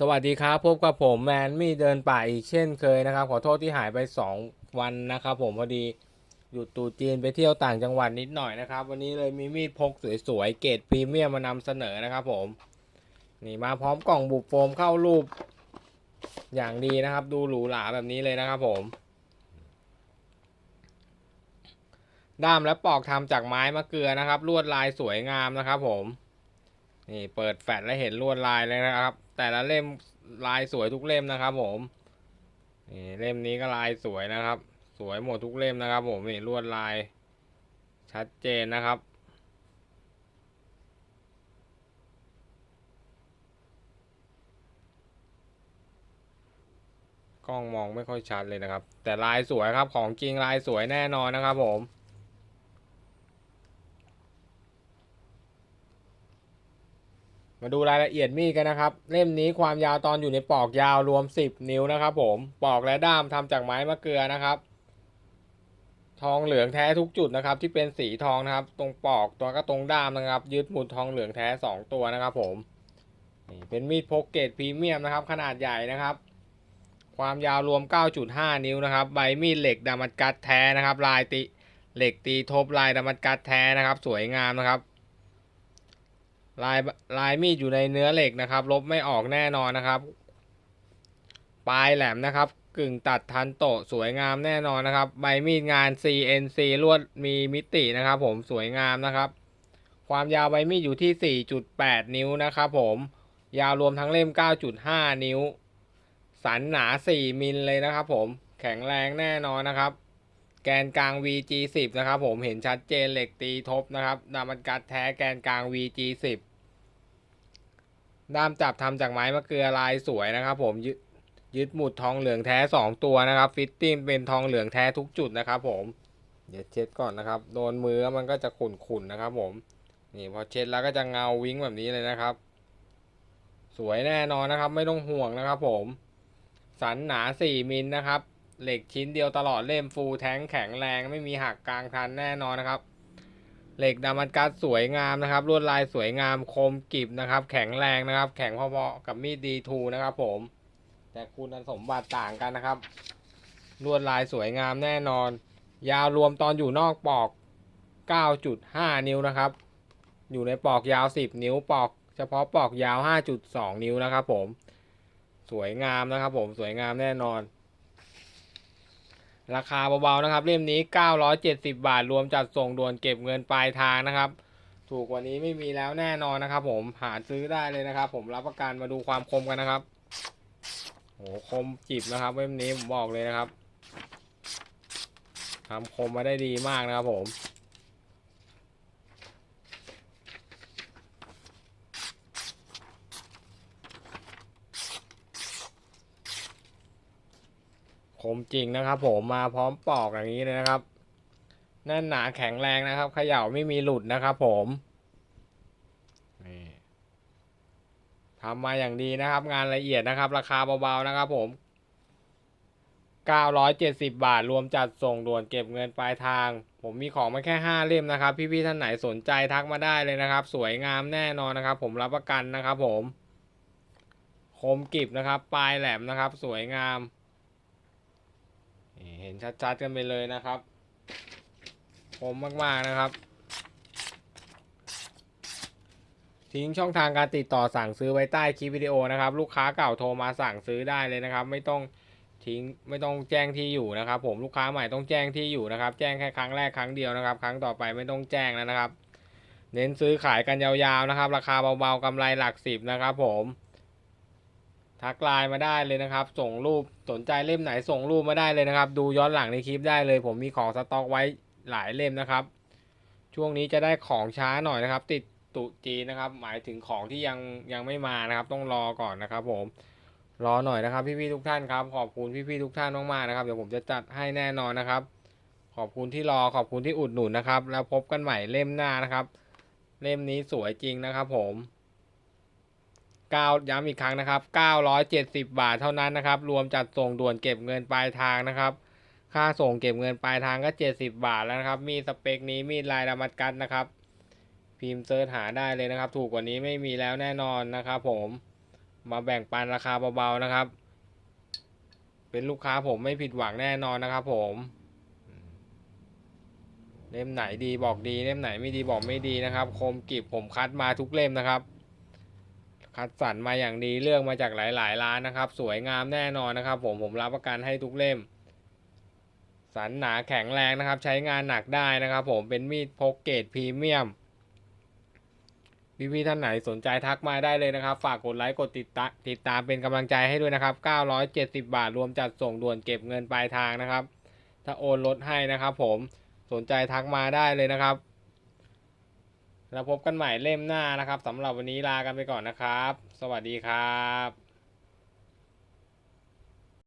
สวัสดีครับพบกับผมแมนมี่เดินป่าอีกเช่นเคยนะครับ ขอโทษที่หายไป 2 วันนะครับผมพอดีหยุดตรุษจีนไปเที่ยวต่างจังหวัดนิดหน่อยนะครับ วันนี้เลยมีมีดพกสวยๆเกรดพรีเมียมมานำเสนอนะครับผมนี่มาพร้อมกล่องบุบโฟมเข้ารูป อย่างดีนะครับ ดูหรูหราแบบนี้เลยนะครับผม ด้ามและปอกทำจากไม้มะเกลือนะครับ ลวดลายสวยงามนะครับ ผม นี่เปิดแฟลชแล้วเห็นลวดลายเลยนะครับ แต่ละเล่มลายสวยทุกเล่มนะครับ ผมนี่เล่มนี้ก็ลายสวยนะครับ สวยหมดทุกเล่มนะครับ ผมนี่ลวดลายชัดเจนนะครับกล้องมองไม่ค่อยชัดเลยนะครับ แต่ลายสวยครับของจริงลายสวยแน่นอนนะครับผม มาดูรายละเอียดมีดกันนะครับ เล่มนี้ความยาวตอนอยู่ในปอกยาวรวม 10 นิ้วนะครับ ผมปอกและด้ามทำจากไม้มะเกลือนะครับ ทองเหลืองแท้ทุกจุดนะครับ ที่เป็นสีทองนะครับ ตรงปอกตัวก็ตรงด้ามนะครับ ยึดหมุดทองเหลืองแท้ 2 ตัวนะครับ ผมนี่เป็นมีดพกเกรดพรีเมียมนะครับ ขนาดใหญ่นะครับ ความยาวรวม 9.5 นิ้วนะครับ ใบมีดเหล็กดามัดกัดแท้นะครับ ลายติเหล็กตีทบลายดามัดกัดแท้นะครับ สวยงามนะครับ ลายลายมีดอยู่ในเนื้อเหล็กนะครับ ลบไม่ออกแน่นอนนะครับ ปลายแหลมนะครับ กึ่งตัดทันโตะสวยงามแน่นอนนะครับ ใบมีดงาน CNC ลวดมีมิตินะครับ ผมสวยงามนะครับ ความยาวใบมีดอยู่ที่ 4.8 นิ้วนะครับ ผมยาวรวมทั้งเล่ม 9.5 นิ้ว สันหนา 4 มิลเลยนะครับ ผมแข็งแรงแน่นอนนะครับ แกนกลาง VG10 นะครับผมเห็นชัดเจนเหล็กตีทบนะครับดามันกัดแท้แกนกลาง VG10 ด้ามจับทำจากไม้มะเกลือลายสวยนะครับผมยึดยึดหมุดทองเหลืองแท้ 2 ตัวนะครับ ฟิตติ้งเป็นทองเหลืองแท้ทุกจุดนะครับผมเดี๋ยวเช็ดก่อนนะครับ โดนมือมันก็จะขุ่นๆนะครับผมนี่พอเช็ดแล้วก็จะเงาวิ้งแบบนี้เลยนะครับ สวยแน่นอนนะครับ ไม่ต้องห่วงนะครับผม สันหนา 4มิลนะครับ เหล็กชิ้นเดียวตลอดเล่มฟูลแท้งแข็งแรงไม่มีหักกลางทันแน่นอนนะครับ เหล็กดามันกัดสวยงามนะครับ ลวดลายสวยงามคมกริบนะครับ แข็งแรงนะครับ แข็งพอๆกับมีดดีทูนะครับ ผม แต่คุณสมบัติต่างกันนะครับ ลวดลายสวยงามแน่นอน ยาวรวมตอนอยู่นอกปอก 9.5 นิ้วนะครับ อยู่ในปอกยาว 10 นิ้วปอกเฉพาะปอกยาว 5.2 นิ้วนะครับ ผม สวยงามนะครับ ผมสวยงามแน่นอน ราคาเบาๆนะครับ เล่มนี้ 970 บาท รวมจัดส่งด่วนเก็บเงินปลายทางนะครับ ถูกกว่านี้ไม่มีแล้วแน่นอนนะครับ ผมหาซื้อได้เลยนะครับ ผมรับประกันมาดูความคมกันนะครับโหคมจิบนะครับเล่มนี้ผมบอกเลยนะครับทำคมมาได้ดีมากนะครับผม มจริงนะครับ ผมมาพร้อมปอกอย่างนี้เลยนะครับแน่นหนาแข็งแรงนะครับเขย่าไม่มีหลุดนะครับ ผมนี่ทำมาอย่างดีนะครับ งานละเอียดนะครับ ราคาเบาๆนะครับ ผม 970 บาทรวมจัดส่งด่วนเก็บเงินปลายทาง ผมมีของมาแค่ 5 เล่มนะครับ พี่ๆท่านไหนสนใจทักมาได้เลยนะครับ สวยงามแน่นอนนะครับ ผมรับประกันนะครับ ผมคมกริบนะครับ ปลายแหลมนะครับ สวยงาม ห็นชัดๆกันไปเลยนะครับคมมากๆนะครับ ทิ้งช่องทางการติดต่อสั่งซื้อไว้ใต้คลิปวิดีโอนะครับ ลูกค้าเก่าโทรมาสั่งซื้อได้เลยนะครับ ไม่ต้องทิ้งไม่ต้องแจ้งที่อยู่นะครับ ผมลูกค้าใหม่ต้องแจ้งที่อยู่นะครับ แจ้งแค่ครั้งแรกครั้งเดียวนะครับ ครั้งต่อไปไม่ต้องแจ้งแล้วนะครับ เน้นซื้อขายกันยาวๆนะครับ ราคาเบาๆกำไรหลักสิบนะครับ ผม ทักไลน์มาได้เลยนะครับ ส่งรูปสนใจเล่มไหนส่งรูปมาได้เลยนะครับ ดูย้อนหลังในคลิปได้เลย ผมมีของสต็อกไว้หลายเล่มนะครับ ช่วงนี้จะได้ของช้าหน่อยนะครับ ติดตุจีนนะครับ หมายถึงของที่ยังยังไม่มานะครับ ต้องรอก่อนนะครับ ผมรอหน่อยนะครับ พี่ๆทุกท่านครับ ขอบคุณพี่ๆทุกท่านมากๆนะครับเดี๋ยวผมจะจัดให้แน่นอนนะครับ ขอบคุณที่รอขอบคุณที่อุดหนุนนะครับ แล้วพบกันใหม่เล่มหน้านะครับ เล่มนี้สวยจริงนะครับ ผม 9ย้ำอีกครั้งนะครับ 970 บาทเท่านั้นนะครับ รวมจัดส่งด่วนเก็บเงินปลายทางนะครับ ค่าส่งเก็บเงินปลายทางก็ 70 บาทแล้วนะครับ มีสเปคนี้มีลายดามัดกันนะครับ พิมพ์เซิร์ชหาได้เลยนะครับ ถูกกว่านี้ไม่มีแล้วแน่นอนนะครับ ผม มาแบ่งปันราคาเบาๆนะครับ เป็นลูกค้าผมไม่ผิดหวังแน่นอนนะครับ ผม เล่มไหนดีบอกดี เล่มไหนไม่ดีบอกไม่ดีนะครับ คมกริบผมคัดมาทุกเล่มนะครับ คัดสรรมาอย่างดีเลือกมาจากหลาย ๆ ร้านนะครับ สวยงามแน่นอนนะครับ ผมผมรับประกันให้ทุกเล่ม สันหนาแข็งแรงนะครับ ใช้งานหนักได้นะครับ ผมเป็นมีดพกเกรดพรีเมียมพี่ๆท่านไหนสนใจทักมาได้เลยนะครับ ฝากกดไลค์กดติดตามติดตามเป็นกำลังใจให้ด้วยนะครับ 970 บาทรวมจัดส่งด่วนเก็บเงินปลายทางนะครับ ถ้าโอนลดให้นะครับ ผมสนใจทักมาได้เลยนะครับ แล้วพบกันใหม่เล่มหน้านะครับสำหรับวันนี้ลากันไปก่อนนะครับ สวัสดีครับ